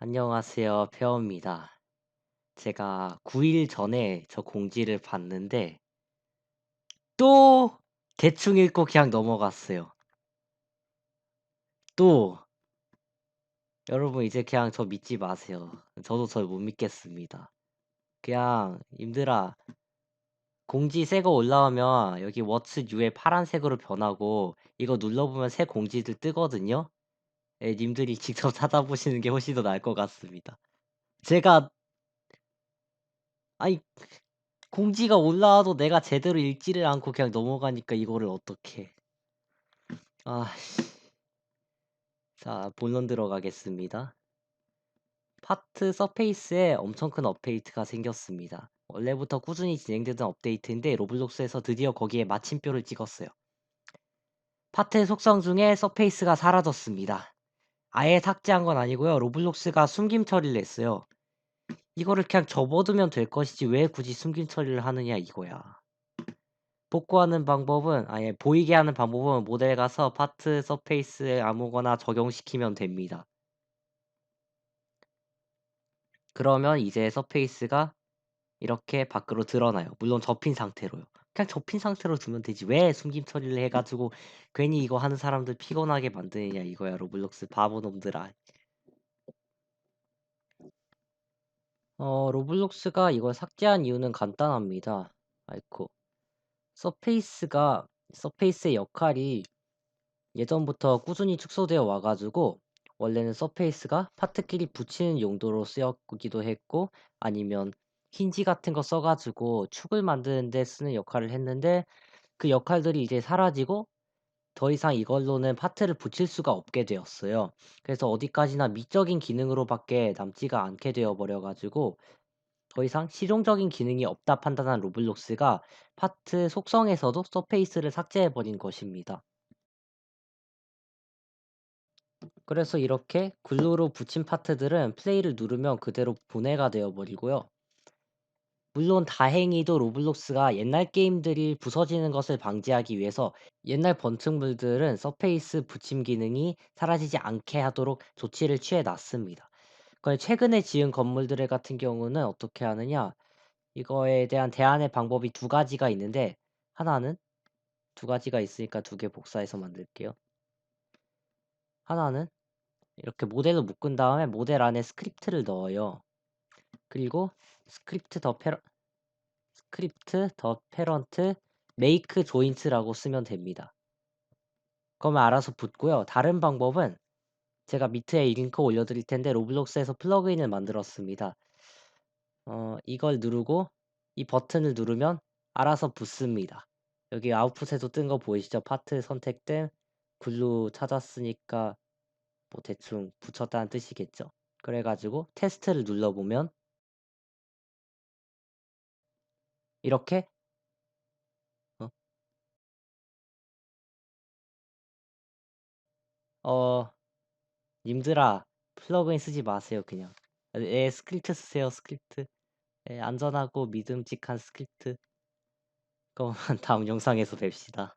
안녕하세요. 페어입니다. 제가 9일 전에 저 공지를 봤는데 또 대충 읽고 그냥 넘어갔어요. 또 여러분 이제 그냥 저 믿지 마세요. 저도 절못 믿겠습니다. 그냥 님들아 공지 새 거 올라오면 여기 워츠 뉴에 파란색으로 변하고 이거 눌러보면 새 공지들 뜨거든요. 예, 님들이 직접 찾아보시는 게 훨씬 더 나을 것 같습니다. 제가 아니 공지가 올라와도 내가 제대로 읽지를 않고 그냥 넘어가니까 이거를 어떻게 아씨. 자 본론 들어가겠습니다. 파트 서페이스에 엄청 큰 업데이트가 생겼습니다. 원래부터 꾸준히 진행되던 업데이트인데 로블록스에서 드디어 거기에 마침표를 찍었어요. 파트의 속성 중에 서페이스가 사라졌습니다 아예 삭제한 건 아니고요 로블록스가 숨김 처리를 했어요 이거를 그냥 접어두면 될 것이지 왜 굳이 숨김 처리를 하느냐 이거야 복구하는 방법은 아예 보이게 하는 방법은 모델 가서 파트 서페이스에 아무거나 적용시키면 됩니다. 그러면 이제 서페이스가 이렇게 밖으로 드러나요. 물론 접힌 상태로요. 그냥 접힌 상태로 두면 되지. 왜 숨김 처리를 해 가지고 괜히 이거 하는 사람들 피곤하게 만드느냐 이거야. 로블록스 바보 놈들아. 어, 로블록스가 이걸 삭제한 이유는 간단합니다. 아이코. 서페이스가 서페이스의 역할이 예전부터 꾸준히 축소되어 와 가지고 원래는 서페이스가 파트끼리 붙이는 용도로 쓰였기도 했고 아니면 힌지 같은 거 써 가지고 축을 만드는 데 쓰는 역할을 했는데 그 역할들이 이제 사라지고 더 이상 이걸로는 파트를 붙일 수가 없게 되었어요. 그래서 어디까지나 미적인 기능으로밖에 남지가 않게 되어 버려 가지고 더 이상 실용적인 기능이 없다 판단한 로블록스가 파트 속성에서도 서페이스를 삭제해 버린 것입니다. 그래서 이렇게 글루로 붙인 파트들은 플레이를 누르면 그대로 분해가 되어 버리고요. 물론 다행히도 로블록스가 옛날 게임들이 부서지는 것을 방지하기 위해서 옛날 번뜩물들은 서페이스 붙임 기능이 사라지지 않게 하도록 조치를 취해 놨습니다. 최근에 지은 건물들 같은 경우는 어떻게 하느냐? 이거에 대한 대안의 방법이 두 가지가 있는데 하나는 두 가지가 있으니까 두개 복사해서 만들게요. 하나는 이렇게 모델로 묶은 다음에 모델 안에 스크립트를 넣어요. 그리고 스크립트 더 페러 스크립트 더 페런트 메이크 조인트라고 쓰면 됩니다. 그러면 알아서 붙고요. 다른 방법은 제가 밑에 링크 올려드릴 텐데 로블록스에서 플러그인을 만들었습니다. 어, 이걸 누르고 이 버튼을 누르면 알아서 붙습니다. 여기 아웃풋에도 뜬 거 보이시죠? 파트 선택된 글루 찾았으니까 뭐 대충 붙였다는 뜻이겠죠. 그래가지고 테스트를 눌러보면 이렇게? 어, 어 님들아 플러그인 쓰지 마세요 그냥. 에 스크립트 쓰세요 스크립트. 에, 안전하고 믿음직한 스크립트. 그럼 다음 영상에서 뵙시다